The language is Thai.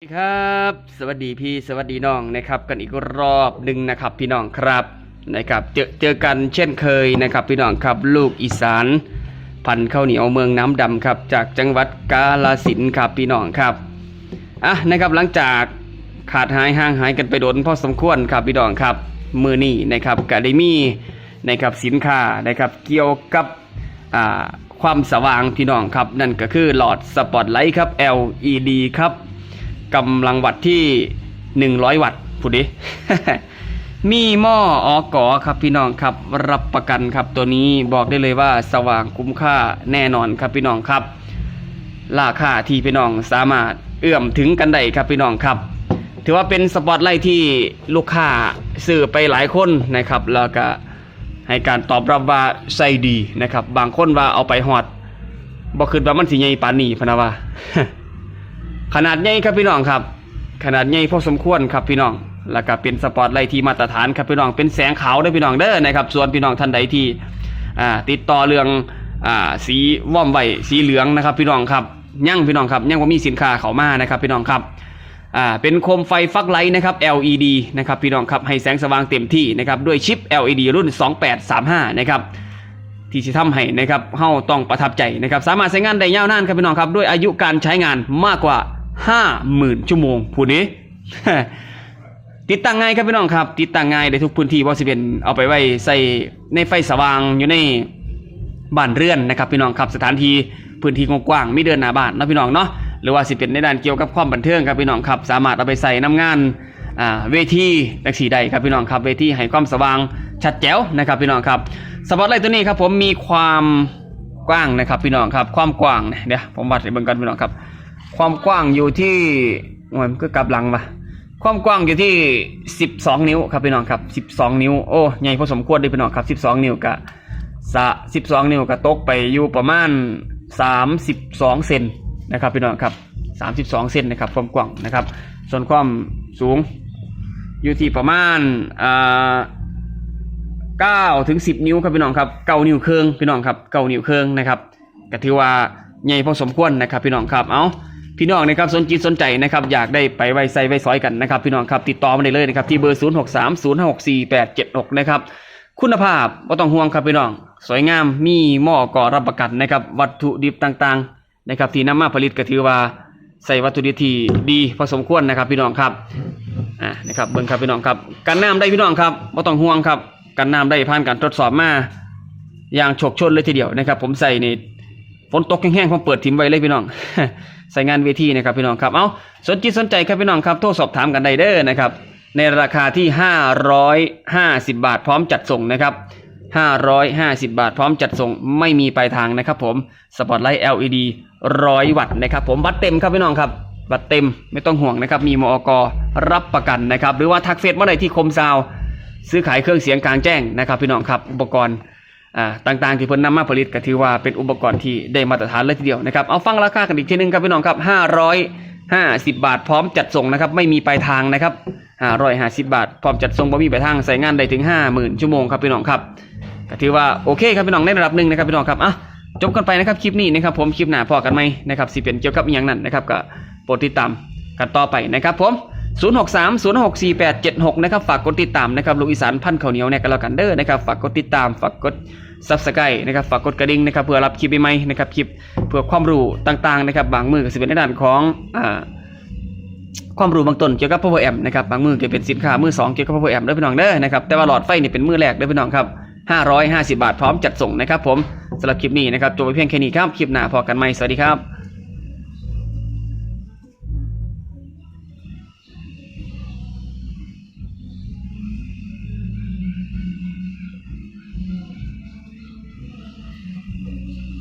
สวัสดีครับ สวัสดีพี่สวัสดีน้องนะครับ กันอีกรอบหนึ่งนะครับพี่น้องครับนะครับเจอเจอกันเช่นเคยนะครับพี่น้องครับลูกอีสาน พันธุ์ข้าวเหนียวเมืองน้ำดำครับ จากจังหวัดกาฬสินครับพี่น้องครับอะนะครับหลังจากขาดหายห่างหายกันไปโดนพอสมควรครับพี่น้องครับมือนี้นะครับกะได้มีนะครับสินค้านะครับเกี่ยวกับอ่าความสว่างพี่น้องครับ นั่นก็คือหลอดสปอตไลท์ครับ LED ครับ กำลังวัตต์ที่ 100 วัตต์พูดดิ มีหม้อออกอครับพี่น้องครับรับประกันครับตัวนี้บอกได้เลยว่าสว่างคุ้มค่าแน่นอนครับพี่น้องครับ ราคาที่พี่น้องสามารถเอื้อมถึงกันได้ครับพี่น้องครับ ถือว่าเป็นสปอตไลท์ที่ลูกค้าซื้อไปหลายคนนะครับ แล้วก็ให้การตอบรับว่าใส่ดีนะครับ บางคนว่าเอาไปฮอดบ่คิดว่ามันสิใหญ่ปานนี้พนะว่า ขนาดใหญ่ครับพี่น้องครับ ขนาดใหญ่พอสมควรครับพี่น้อง แล้วก็เป็นสปอตไลท์ที่มาตรฐานครับพี่น้องเป็นแสงขาวด้อพี่น้องเด้อนะครับ ส่วนพี่น้องท่านใดที่ติดต่อเรื่องอสีว่อมไหวสีเหลืองนะครับ พี่น้องครับยังพี่น้องครับยังว่ามีสินค้าเขามานะครับพี่น้องครับอ่าเป็นโคมไฟฟักไลท์นะครับ LED นะครับพี่น้องครับให้แสงสว่างเต็มที่นะครับด้วยชิป LED รุ่น 2835 นะครับที่จะทำให้นะครับเฮาต้องประทับใจนะครับ สามารถใช้งานได้ยาวนานครับพี่น้องครับ ด้วยอายุการใช้งานมากกว่า 50,000ชั่วโมงผู้นี้ติดตั้งง่ายครับพี่น้องครับ ติดตั้งง่ายได้ทุกพื้นที่ว่าสิเป็นเอาไปไว้ใส่ในไฟสว่างอยู่ในบ้านเรือนนะครับพี่น้องครับสถานที่พื้นที่กว้างๆไม่เดินหน้าบ้านนะพี่น้องเนาะหรือว่าสิเป็นในด้านเกี่ยวกับความบันเทิงครับพี่น้องครับ สามารถเอาไปใส่น้ำงานอ่าเวทีตักสีใดครับพี่น้องครับเวทีให้ความสว่างชัดแจ๋วนะครับพี่น้องครับสปอตไลท์ตัวนี้ครับผมมีความกว้างนะครับพี่น้องครับความกว้างเนี่ยเดี๋ยวผมวัดให้เบิ่งกันพี่น้องครับ ความกว้างอยู่ที่โอ้ยมันก็กลับหลังมาความกว้างอยู่ที่ 12 นิ้วครับพี่น้องครับ 12 นิ้ว โอ้ใหญ่พอสมควรเลยพี่น้องครับ 12 นิ้วกะสะ12 นิ้วกะตกไปอยู่ประมาณ 32 เซนนะครับพี่น้องครับ 32 เซนนะครับความกว้างนะครับ ส่วนความสูงอยู่ที่ประมาณอ่า9ถึง 10 นิ้วครับพี่น้องครับ9นิ้วครึ่งพี่น้องครับ9นิ้วครึ่งนะครับก็ถือว่าใหญ่พอสมควรนะครับพี่น้องครับ เอา พี่น้องนะครับสนจิตสนใจนะครับอยากได้ไปไว้ใส่ไว้ซอยกันนะครับ พี่น้องครับติดต่อมาได้เลยนะครับที่เบอร์ 0 6 3 0 5 6 4 8 7 6 นะครับคุณภาพไม่ต้องห่วงครับพี่น้อง สวยงามมีหม้อก่อรับประกันนะครับวัตถุดิบต่างๆนะครับที่นำมาผลิตก็ถือว่าใส่วัตถุดิบที่ดีพอสมควรนะครับ พี่น้องครับอ่านะครับเบิ่งครับพี่น้องครับกันน้ำได้พี่น้องครับไม่ต้องห่วงครับกันน้ำได้ผ่านการทดสอบมาอย่างฉกชนเลยทีเดียวนะครับ ผมใส่ใน ฝนตกแห้งๆผมเปิดทิ้งไว้เลยพี่น้องใส่งานเวทีนะครับพี่น้องครับเอาสนจิตสนใจครับพี่น้องครับโทรสอบถามกันได้เด้อนะครับในราคาที่ 550 บาทพร้อมจัดส่งนะครับ 550 บาทพร้อมจัดส่งไม่มีปลายทางนะครับผมสปอตไลท์ LED 100 วัตต์นะครับผมบัตรเต็มครับพี่น้องครับบัตรเต็มไม่ต้องห่วงนะครับ มีมอกรับประกันนะครับ หรือว่าทักเฟซเมื่อใดที่คมซาว ซื้อขายเครื่องเสียงกลางแจ้งนะครับ พี่น้องครับ อุปกรณ์ ต่างๆ ที่เพิ่นนำมาผลิตก็ถือว่าเป็นอุปกรณ์ที่ได้มาตรฐานเลยทีเดียวนะครับเอาฟังราคากันอีกทีหนึงครับพี่น้องครับ 550 บาทพร้อมจัดส่งนะครับไม่มีปลายทางนะครับ550 บาทพร้อมจัดส่งบ่มีปลายทางใส่งานได้ถึง 50,000 ชั่วโมงครับพี่น้องครับก็ถือว่าโอเคครับพี่น้องในระดับหนึ่งนะครับพี่น้องครับอะจบกันไปนะครับคลิปนี้นะครับผมคลิปหน้าพอกันไหมนะครับสิเป็นเกี่ยวกับอย่างนั้นนะครับก็โปรดติดตามกันต่อไปนะครับผม 063 064876 นะครับ ฝากกดติดตามนะครับลูกอีสานพันข้าวเหนียวเนี่ยกันแล้วกันเด้อนะครับ ฝากกดติดตาม ฝากกดซับสไครต์นะครับ ฝากกดกระดิ่งนะครับ เพื่อรับคลิปใหม่ๆนะครับ คลิปเพื่อความรู้ต่างๆนะครับ บางมือก็สิเป็นในด้านของอ่าความรู้บางต้นเกี่ยวกับ power amp นะครับ บางมือก็เป็นสินค้ามือสองเกี่ยวกับ power amp เด้อพี่น้องเด้อนะครับ แต่ว่าหลอดไฟนี่เป็นมือแรกเด้อพี่น้องครับ550 บาทพร้อมจัดส่งนะครับผมสำหรับคลิปนี้นะครับจบไปเพียงแค่นี้ครับ คลิปหน้าพอกันใหม่สวัสดีครับ